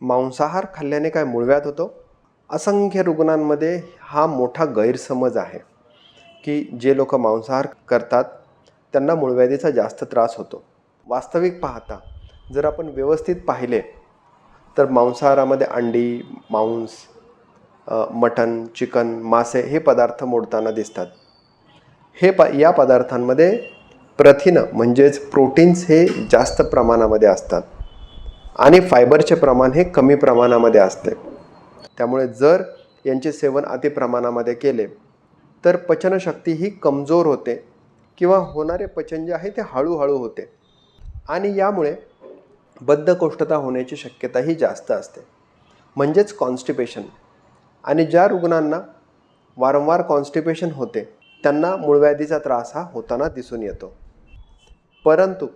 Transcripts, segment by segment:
मांसाहार खाल्ल्याने काय मूळव्याध होतो? असंख्य रुग्णांमध्ये हा मोठा गैरसमज आहे की जे लोक मांसाहार करतात त्यांना मूळव्याधीचा जास्त त्रास होतो. वास्तविक पाहता जर आपण व्यवस्थित पाहिले तर मांसाहारामध्ये अंडी मांस मटन मटण चिकन मासे हे पदार्थ मोडताना दिसतात. हे प या पदार्थांमध्ये प्रथिनं म्हणजेच प्रोटीन्स हे जास्त प्रमाणामध्ये असतात. आणि फायबरचे प्रमाण हे कमी प्रमाणामध्ये असते. त्यामुळे जर यांचे सेवन अति प्रमाणामध्ये केले तर पचनशक्ती ही कमजोर होते किंवा होणारे पचन जे आहे ते हळूहळू होते आणि यामुळे बद्धकोष्ठता होण्याची शक्यताही जास्त असते. म्हणजेच कॉन्स्टिपेशन. आणि ज्या रुग्णांना वारंवार कॉन्स्टिपेशन होते त्यांना मूळव्याधीचा त्रास हा होताना दिसून येतो. परंतु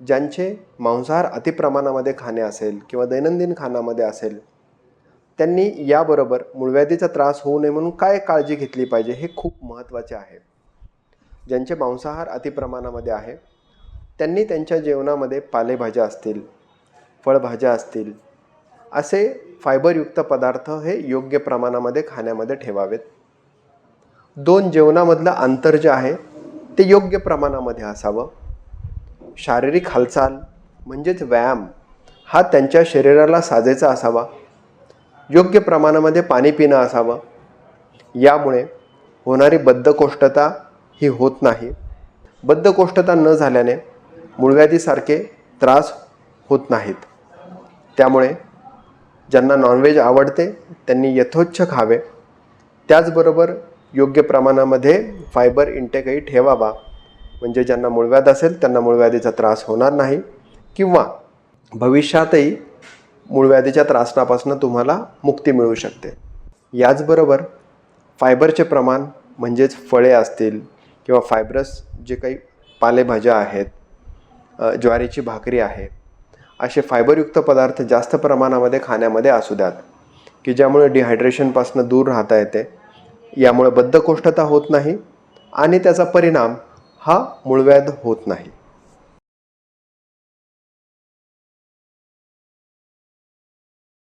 ज्यांचे मांसाहार अतिप्रमाणामध्ये खाणे असेल किंवा दैनंदिन खाण्यामध्ये असेल त्यांनी याबरोबर मूळव्याधीचा त्रास होऊ नये म्हणून काय काळजी घेतली पाहिजे हे खूप महत्त्वाचे आहे. ज्यांचे मांसाहार अतिप्रमाणामध्ये आहे त्यांनी त्यांच्या जेवणामध्ये पालेभाज्या असतील फळभाज्या असतील असे फायबरयुक्त पदार्थ हे योग्य प्रमाणामध्ये खाण्यामध्ये ठेवावेत. दोन जेवणामधलं अंतर जे आहे ते योग्य प्रमाणामध्ये असावं. शारीरिक हालचाल म्हणजेच व्यायाम हा त्यांच्या शरीराला साजेचा असावा. योग्य प्रमाणामध्ये पाणी पिणं असावं. यामुळे होणारी बद्धकोष्ठता ही होत नाही. बद्धकोष्ठता न झाल्याने मूळव्याधीसारखे त्रास होत नाहीत. त्यामुळे ज्यांना नॉनव्हेज आवडते त्यांनी यथोच्छ खावे. त्याचबरोबर योग्य प्रमाणामध्ये फायबर इंटेकही ठेवावा. म्हणजे ज्यांना मूळव्याध असेल त्यांना मूळव्याधीचा त्रास होणार नाही. किंवा भविष्यातही मूळव्याधीच्या त्रासनापासून तुम्हाला मुक्ती मिळू शकते. याचबरोबर फायबरचे प्रमाण म्हणजेच फळे असतील किंवा फायब्रस जे काही पालेभाज्या आहेत ज्वारीची भाकरी आहे असे फायबरयुक्त पदार्थ जास्त प्रमाणामध्ये खाण्यामध्ये असू द्यात की ज्यामुळे डिहायड्रेशनपासून दूर राहता येते. यामुळे बद्धकोष्ठता होत नाही आणि त्याचा परिणाम हा मूळव्याध होत नाही.